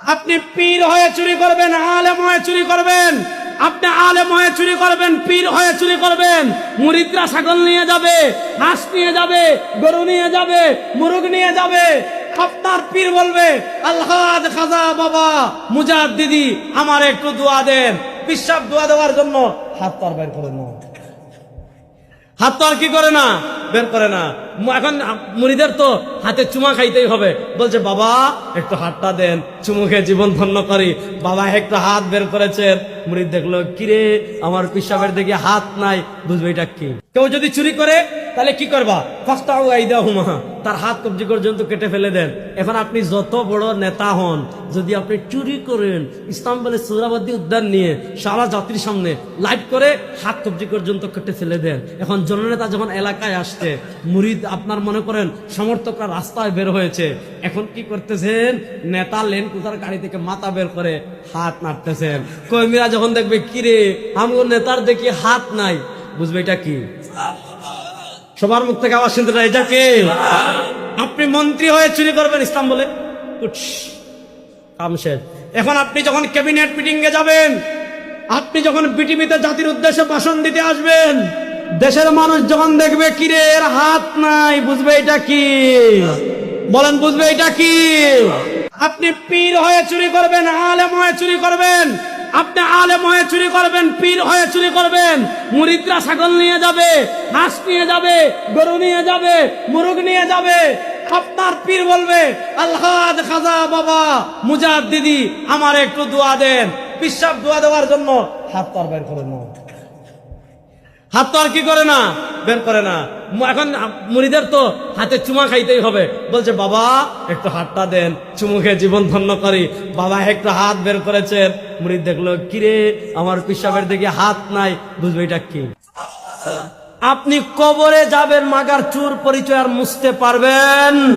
আপনি পীর হয়ে চুরি করবেন, আলেম হয়ে চুরি করবেন। আপনি আলেম হয়ে চুরি করবেন, পীর হয়ে চুরি করবেন। মুরিদরা ছাগল নিয়ে যাবে, হাঁস নিয়ে যাবে, গরু নিয়ে যাবে, মুরগ নিয়ে যাবে। আপনার পীর বলবে আল্লাহ খাজা বাবা মুজাদ দিদি, আমার একটু দোয়া দেন। বিশ্বাস দোয়া দেওয়ার জন্য হাত তার বের করে নাও হাত তো আর কি করে না? বের করে না। এখন মুড়িদের তো হাতে চুমা খাইতেই হবে। বলছে, বাবা, একটু হাতটা দেন। চুমু খেয়ে জীবন ধন্য করি। বাবা, একটু হাত বের করেছেন মুড়িদ দেখল, কিরে, আমার পিসাবের দিকে হাত নাই। বুঝবে এটা কি? কেউ যদি চুরি করে তাহলে কি করবা? তার হাত কবজি পর্যন্ত কেটে ফেলে দেন। এখন আপনি যত বড় নেতা হন, যদি আপনি চুরি করেন ইসলাম সুরাবাদী উদ্যান নিয়ে সারা জাতির সামনে লাইভ করে হাত কবজি পর্যন্ত কেটে ফেলে দেন। এখন জননেতা যখন এলাকায় আসছে, মুরিদ আপনার মনে করেন সমর্থকরা রাস্তায় বের হয়েছে। এখন কি করতেছেন? নেতা লেন কোথার গাড়ি থেকে মাথা বের করে হাত নাড়তেছেন। কর্মীরা যখন দেখবে, কিরে, আমগো নেতার দেখি হাত নাই। বুঝবে এটা কি? সবার মুখ থেকে আওয়াজ শুনতে চাই এটা কে আপনি মন্ত্রী হয়ে চুরি করবেন ইসলাম বলে। উঠস। কাম শেষ। এখন আপনি যখন ক্যাবিনেট মিটিং এ যাবেন, আপনি যখন বিটিভিতে জাতির উদ্দেশ্যে ভাষণ দিতে আসবেন, দেশের মানুষ যখন দেখবে, কিরে, এর হাত নাই, বুঝবে এটা কি? বলেন, বুঝবে এটা কি? আপনি পীর হয়ে চুরি করবেন, আলেম হয়ে চুরি করবেন। আপনি আলেম হয়ে চুরি করবেন, পীর হয়ে চুরি করবেন মুরিদরা ছাগল নিয়ে যাবে, হাঁস নিয়ে যাবে, গরু নিয়ে যাবে, মুরগ নিয়ে যাবে। আপনার পীর বলবে আল্লাহ খাজা বাবা, মুজাদ দিদি, আমার একটু দোয়া দেন। বিশ্বাস দোয়া দেওয়ার জন্য হাত তার বের করে নাও। হাত তো আর কি করে না? বের করে না। এখন মুড়িদের তো হাতে চুমা খাইতেই হবে। বলছে, বাবা, একটু হাতটা দেন। চুমু খেয়ে জীবন ধন্য করি। বাবা একটু হাত বের করেছেন। মুড়ি দেখল, কিরে, আমার পিসাবের দিকে হাত নাই। বুঝবে এটা কি? আপনি কবরে যাবেন, মাগার চুর পরিচয় আর মুছতে পারবেন।